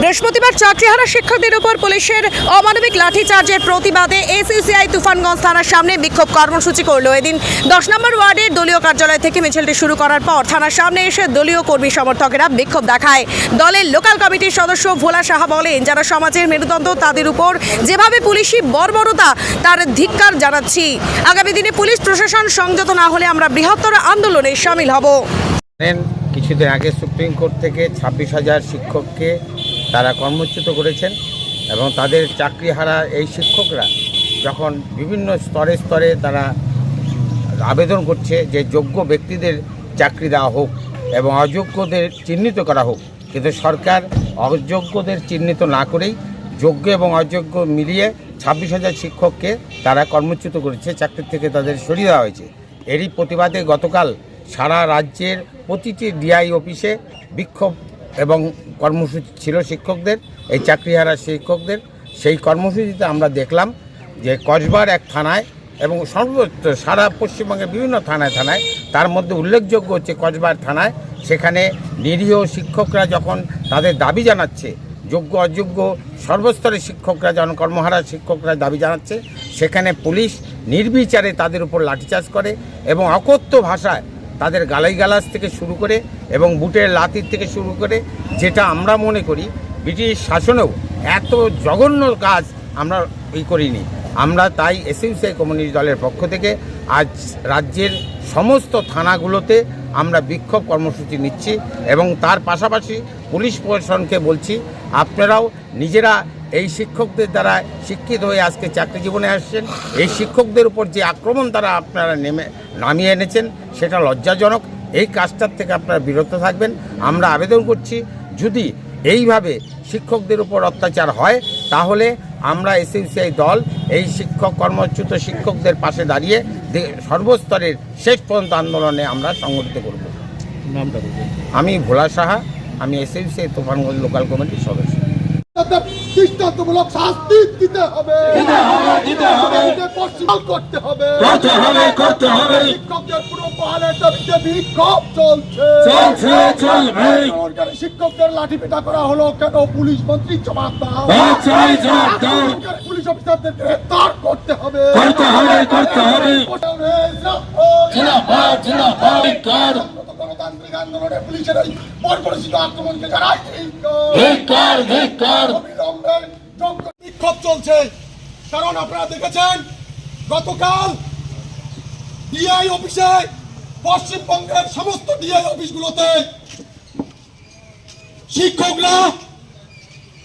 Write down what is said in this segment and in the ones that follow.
বৃহস্পতিবার চাকরিহারা শিক্ষকদের উপর পুলিশের অমানবিক লাঠিচার্জের প্রতিবাদে এসইউসিআই তুফানগঞ্জ থানার সামনে বিক্ষোভ কর্মসূচি করল। এদিন দশ নম্বর ওয়ার্ডের দলীয় কার্যালয় থেকে মিছিলটি শুরু করার পর থানার সামনে এসে দলীয় কর্মী সমর্থকেরা বিক্ষোভ দেখায়। দলের লোকাল কমিটির সদস্য ভোলা সাহা বলেন, যারা সমাজের মেরুদণ্ড, তাদের উপর যেভাবে পুলিশি বর্বরতা, তার ধিক্কার জানাচ্ছি। আগামী দিনে পুলিশ প্রশাসন সংযত না হলে আমরা বৃহত্তর আন্দোলনে সামিল হব। কিছুদিন আগে সুপ্রিম কোর্ট থেকে ছাব্বিশ হাজার শিক্ষককে তারা কর্মচ্যুত করেছেন এবং তাদের চাকরি হারা এই শিক্ষকরা যখন বিভিন্ন স্তরে স্তরে তারা আবেদন করছে যে যোগ্য ব্যক্তিদের চাকরি দেওয়া হোক এবং অযোগ্যদের চিহ্নিত করা হোক, কিন্তু সরকার অযোগ্যদের চিহ্নিত না করেই যোগ্য এবং অযোগ্য মিলিয়ে ছাব্বিশ হাজার শিক্ষককে তারা কর্মচ্যুত করেছে, চাকরি থেকে তাদের সরিয়ে দেওয়া হয়েছে। এরই প্রতিবাদে গতকাল সারা রাজ্যের প্রতিটি ডিআই অফিসে বিক্ষোভ এবং কর্মসূচি ছিল শিক্ষকদের, এই চাকরিহারা শিক্ষকদের। সেই কর্মসূচিতে আমরা দেখলাম যে কসবার এক থানায় এবং সর্বত্র সারা পশ্চিমবঙ্গের বিভিন্ন থানায় থানায়, তার মধ্যে উল্লেখযোগ্য হচ্ছে কসবার থানায়, সেখানে নিরীহ শিক্ষকরা যখন তাদের দাবি জানাচ্ছে, যোগ্য অযোগ্য সর্বস্তরের শিক্ষকরা যখন কর্মহারা শিক্ষকরা দাবি জানাচ্ছে, সেখানে পুলিশ নির্বিচারে তাদের উপর লাঠিচার্জ করে এবং অকথ্য ভাষায় তাদের গালাইগালাজ থেকে শুরু করে এবং বুটের লাতির থেকে শুরু করে যেটা আমরা মনে করি ব্রিটিশ শাসনেও এত জঘন্য কাজ আমরা ই করিনি। আমরা তাই এসইউসিআই কমিউনিস্ট দলের পক্ষ থেকে আজ রাজ্যের সমস্ত থানাগুলোতে আমরা বিক্ষোভ কর্মসূচি নিচ্ছি এবং তার পাশাপাশি পুলিশ প্রশাসনকে বলছি, আপনারাও নিজেরা এই শিক্ষকদের দ্বারা শিক্ষিত হয়ে আজকে চাকরি জীবনে আসছেন। এই শিক্ষকদের উপর যে আক্রমণ তারা আপনারা নেমে নামিয়ে এনেছেন সেটা লজ্জাজনক। এই কাজটার থেকে আপনারা বিরত থাকবেন। আমরা আবেদন করছি যদি এইভাবে শিক্ষকদের উপর অত্যাচার হয় তাহলে আমরা এসইউসিআই দল এই শিক্ষক কর্মচ্যুত শিক্ষকদের পাশে দাঁড়িয়ে সর্বস্তরের শেষ পর্যন্ত আন্দোলনে আমরা সংগঠিত করব। নামটা আমি ভোলা সাহা আমি এসইউসিআই তুফানগঞ্জ লোকাল কমিটির সদস্য। দৃষ্টান্তমূলক শাস্তি দিতে হবে। করতে হবে। করতে হবে করতে হবে। শিক্ষকদের পুরো বহালের দাবিতে বিক্ষোভ চলছে। চলছে চলবে। সরকারি শিক্ষকদের লাঠি পেটা করা হলো কেন? পুলিশ মন্ত্রী জবাব দাও। জবাব দাও। পুলিশ অফিসারদের গ্রেফতার করতে হবে। করতে হবে করতে হবে। জিন্দাবাদ জিন্দাবাদ গণতান্ত্রিক আন্দোলনে পুলিশের এই বর্বরচিত আক্রমণকে জানাই ধিক্কার ধিক্কার অবিলম্বে বিক্ষোভ চলছে। কারণ আপনারা দেখেছেন গতকাল ডিআই অফিসে পশ্চিমবঙ্গের সমস্ত ডিআই অফিসগুলোতে শিক্ষকরা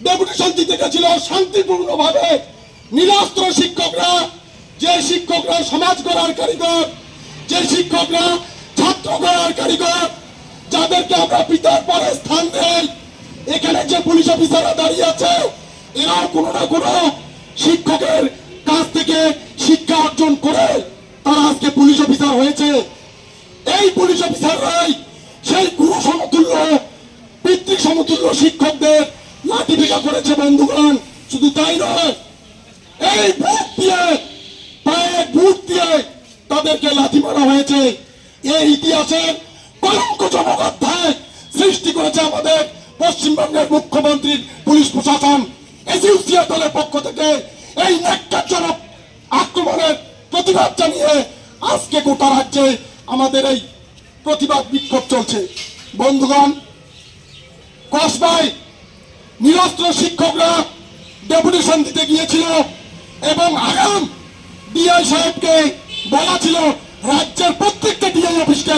ডেপুটেশন দিতে গেছিল শান্তিপূর্ণভাবে নিরাস্ত্র শিক্ষকরা। যে শিক্ষকরা সমাজ গড়ার কারিগর যে শিক্ষকরা ছাত্র গড়ার কারিগর যাদেরকে আমরা পিতার পরে স্থান দেই। এখানে যে পুলিশ অফিসাররা দাঁড়িয়ে আছে, এরাও কোনো না কোনো শিক্ষকের কাছ থেকে শিক্ষা অর্জন করে তারা আজকে পুলিশ অফিসার হয়েছে। এই পুলিশ অফিসাররাই সেই গুরু সমতুল্য পিতৃ সমতুল্য শিক্ষকদের লাঠি করেছে বন্ধুগণ। শুধু তাই নয়, এই বুট দিয়ে পায়ে বুট দিয়ে তাদেরকে লাঠি মারা হয়েছে। এই ইতিহাসের কলঙ্কজনক অধ্যায় সৃষ্টি করেছে আমাদের পশ্চিমবঙ্গের মুখ্যমন্ত্রীর পুলিশ প্রশাসন। এসিউসিয়া দলের পক্ষ থেকে এই ন্যাক্কারজনক আক্রমণের প্রতিবাদ জানিয়ে আজকে গোটা রাজ্যে আমাদের এই প্রতিবাদ বিক্ষোভ চলছে। বন্ধুগণ, কসবায় নিরস্ত্র শিক্ষকরা ডেপুটেশন দিতে গিয়েছিল এবং আগাম ডিআই সাহেবকে বলা ছিল, রাজ্যের প্রত্যেকটা ডিআই অফিসকে